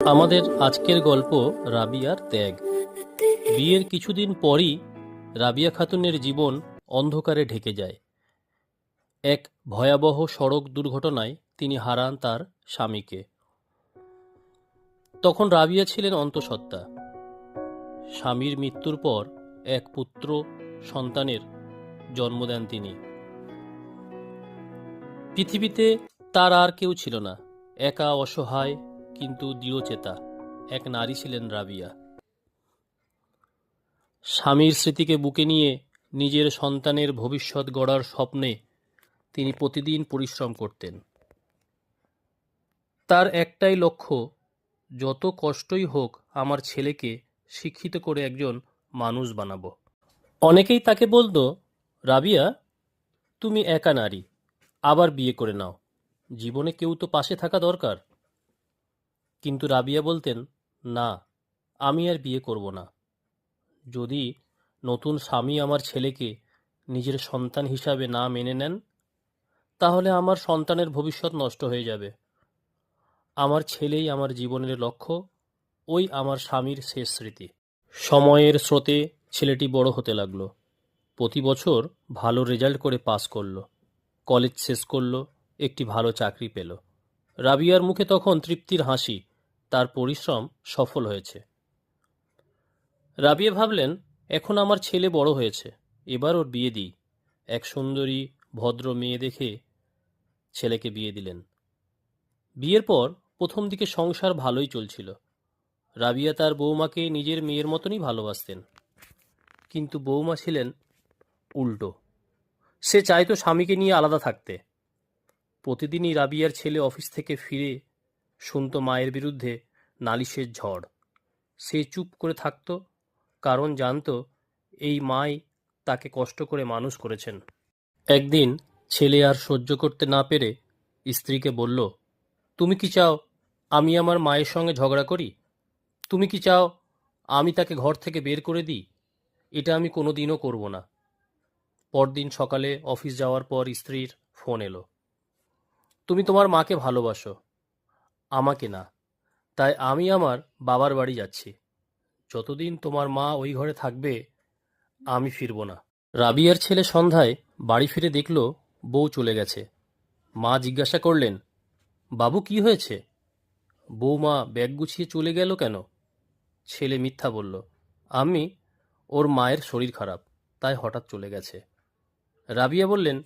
আমাদের আজকের গল্প রাবিয়ার ত্যাগ। বিয়ের কিছুদিন পরই রাবিয়া খাতুনের জীবন অন্ধকারে ঢেকে যায়। এক ভয়াবহ সড়ক দুর্ঘটনায় তিনি হারান তার স্বামীকে। তখন রাবিয়া ছিলেন অন্তঃসত্ত্বা। স্বামীর মৃত্যুর পর এক পুত্র সন্তানের জন্ম দেন তিনি। পৃথিবীতে তার আর কেউ ছিল না। একা অসহায় কিন্তু দৃঢ়চেতা এক নারী ছিলেন রাবিয়া। স্বামীর স্মৃতিকে বুকে নিয়ে নিজের সন্তানের ভবিষ্যৎ গড়ার স্বপ্নে তিনি প্রতিদিন পরিশ্রম করতেন। তার একটাই লক্ষ্য, যত কষ্টই হোক আমার ছেলেকে শিক্ষিত করে একজন মানুষ বানাবো। অনেকেই তাকে বলতো, রাবিয়া, তুমি একা নারী, আবার বিয়ে করে নাও। জীবনে কেউ তো পাশে থাকা দরকার। কিন্তু রাবিয়া বলতেন, না, আমি আর বিয়ে করব না। যদি নতুন স্বামী আমার ছেলেকে নিজের সন্তান হিসাবে না মেনে নেন, তাহলে আমার সন্তানের ভবিষ্যৎ নষ্ট হয়ে যাবে। আমার ছেলেই আমার জীবনের লক্ষ্য, ওই আমার স্বামীর শেষ স্মৃতি। সময়ের স্রোতে ছেলেটি বড় হতে লাগল। প্রতি বছর ভালো রেজাল্ট করে পাস করল। কলেজ শেষ করল, একটি ভালো চাকরি পেল। রাবিয়ার মুখে তখন তৃপ্তির হাসি। তার পরিশ্রম সফল হয়েছে। রাবিয়া ভাবলেন, এখন আমার ছেলে বড় হয়েছে, এবার ওর বিয়ে দিই। এক সুন্দরী, ভদ্র মেয়ে দেখে ছেলেকে বিয়ে দিলেন। বিয়ের পর প্রথম দিকে সংসার ভালোই চলছিল। রাবিয়া তার বৌমাকে নিজের মেয়ের মতনই ভালোবাসতেন। কিন্তু বৌমা ছিলেন উল্টো। সে চাইতো স্বামীকে নিয়ে আলাদা থাকতে। প্রতিদিনই রাবিয়ার ছেলে অফিস থেকে ফিরে শুনত মায়ের বিরুদ্ধে নালিশের ঝড়। সে চুপ করে থাকত, কারণ জানত এই মাই তাকে কষ্ট করে মানুষ করেছেন। একদিন ছেলে আর সহ্য করতে না পেরে স্ত্রীকে বলল, তুমি কি চাও আমি আমার মায়ের সঙ্গে ঝগড়া করি? তুমি কি চাও আমি তাকে ঘর থেকে বের করে দিই? এটা আমি কোনোদিনও করব না। পরদিন সকালে অফিস যাওয়ার পর স্ত্রীর ফোন এলো, তুমি তোমার মাকে ভালোবাসো আমাকে না। তাই আমি আমার বাবার বাড়ি যাচ্ছি। যতদিন তোমার মা ওই ঘরে থাকবে, আমি ফিরব না। রাবিয়ার ছেলে সন্ধ্যায় বাড়ি ফিরে দেখল বউ চলে গেছে। মা জিজ্ঞাসা করলেন, বাবু, কি হয়েছে? বৌমা ব্যাগ গুছিয়ে চলে গেল কেন? ছেলে মিথ্যা বলল, আমি ওর মায়ের শরীর খারাপ, তাই হঠাৎ চলে গেছে। রাবিয়া বললেন,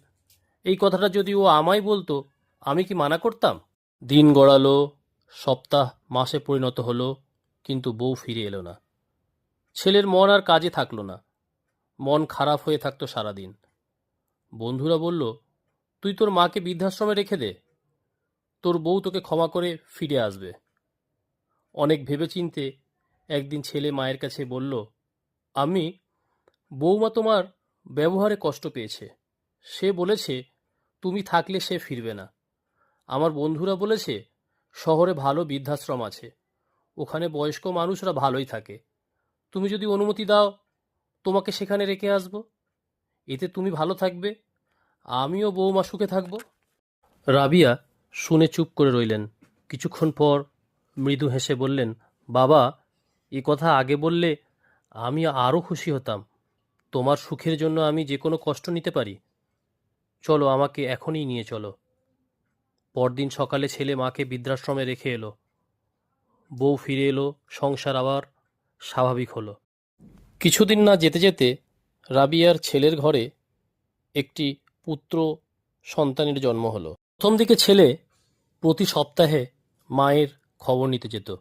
এই কথাটা যদি ও আমায় বলতো, আমি কি মানা করতাম? দিন গড়ালো, সপ্তাহ, মাসে পরিণত হলো, কিন্তু বউ ফিরে এলো না। ছেলের মন আর কাজে থাকল না। মন খারাপ হয়ে থাকতো সারাদিন। বন্ধুরা বলল, তুই তোর মাকে বৃদ্ধাশ্রমে রেখে দে। তোর বউ তোকে ক্ষমা করে ফিরে আসবে। অনেক ভেবেচিন্তে একদিন ছেলে মায়ের কাছে বলল, আমি বৌমা তোমার ব্যবহারে কষ্ট পেয়েছে। সে বলেছে, তুমি থাকলে সে ফিরবে না আমার বন্ধুরা বলেছে, শহরে ভালো বৃদ্ধাশ্রম আছে। ওখানে বয়স্ক মানুষরা ভালোই থাকে। তুমি যদি অনুমতি দাও, তোমাকে সেখানে রেখে আসব। এতে তুমি ভালো থাকবে, আমিও বৌমা সুখে থাকব। রাবিয়া শুনে চুপ করে রইলেন। কিছুক্ষণ পর মৃদু হেসে বললেন, বাবা, এ কথা আগে বললে আমি আরও খুশি হতাম। তোমার সুখের জন্য আমি যে কোনো কষ্ট নিতে পারি। চলো, আমাকে এখনই নিয়ে চলো। পরদিন সকালে ছেলে মাকে বৃদ্ধাশ্রমে রেখে এলো। বউ ফিরে এলো, সংসার আবার স্বাভাবিক হলো। কিছুদিন না যেতে যেতে রাবিয়ার ছেলের ঘরে একটি পুত্র সন্তানের জন্ম হলো। প্রথম দিকে ছেলে প্রতি সপ্তাহে মায়ের খবর নিতে যেত।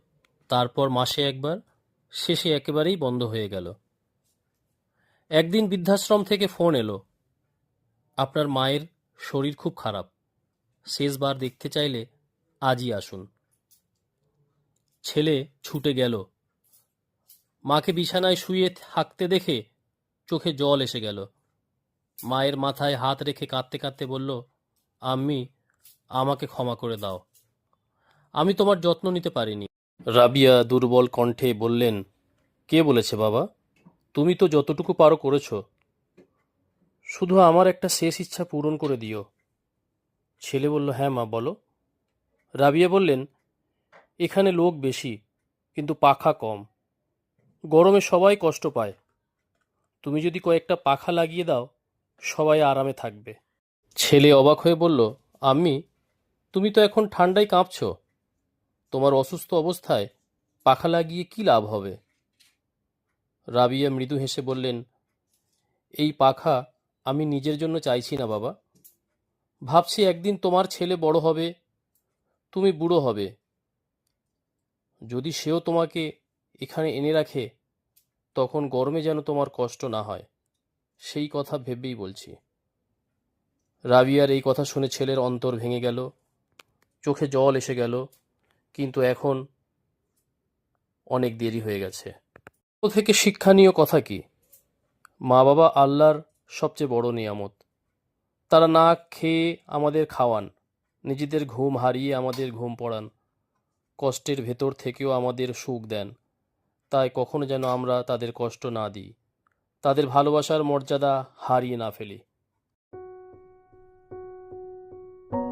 তারপর মাসে একবার, শেষে একেবারেই বন্ধ হয়ে গেল। একদিন বৃদ্ধাশ্রম থেকে ফোন এলো, আপনার মায়ের শরীর খুব খারাপ। শেষবার দেখতে চাইলে আজই আসুন। ছেলে ছুটে গেল। মাকে বিছানায় শুয়ে থাকতে দেখে চোখে জল এসে গেল। মায়ের মাথায় হাত রেখে কাঁদতে কাঁদতে বলল, আম্মি, আমাকে ক্ষমা করে দাও। আমি তোমার যত্ন নিতে পারিনি। রাবিয়া দুর্বল কণ্ঠে বললেন, কে বলেছে বাবা? তুমি তো যতটুকু পারো করেছ। শুধু আমার একটা শেষ ইচ্ছা পূরণ করে দিও। ছেলে বলল হ্যাঁ মা, বলো। রাবিয়া বললেন, এখানে লোক বেশি, কিন্তু পাখা কম। গরমে সবাই কষ্ট পায়। তুমি যদি কয়েকটা পাখা লাগিয়ে দাও, সবাই আরামে থাকবে। ছেলে অবাক হয়ে বলল আমি তুমি তো এখন ঠান্ডায় কাঁপছ। তোমার অসুস্থ অবস্থায় পাখা লাগিয়ে কি লাভ হবে? রাবিয়া মৃদু হেসে বললেন, এই পাখা আমি নিজের জন্য চাইছি না বাবা। ভাবছি একদিন তোমার ছেলে বড় হবে, তুমি বুড়ো হবে। যদি সেও তোমাকে এখানে এনে রাখে, তখন গরমে যেন তোমার কষ্ট না হয়। সেই কথা ভেবেই বলছি। রাবিয়ার এই কথা শুনে ছেলের অন্তর ভেঙে গেল, চোখে জল এসে গেল, কিন্তু এখন অনেক দেরি হয়ে গেছে। ও থেকে শিক্ষণীয় কথা কি? মা বাবা আল্লাহর সবচেয়ে বড় নিয়ামত। তারা না খেয়ে আমাদের খাওয়ান, নিজেদের ঘুম হারিয়ে আমাদের ঘুম পড়ান। কষ্টের ভেতর থেকেও আমাদের সুখ দেন। তাই কখনো যেন আমরা তাদের কষ্ট না দিই। তাদের ভালোবাসার মর্যাদা হারিয়ে না ফেলি।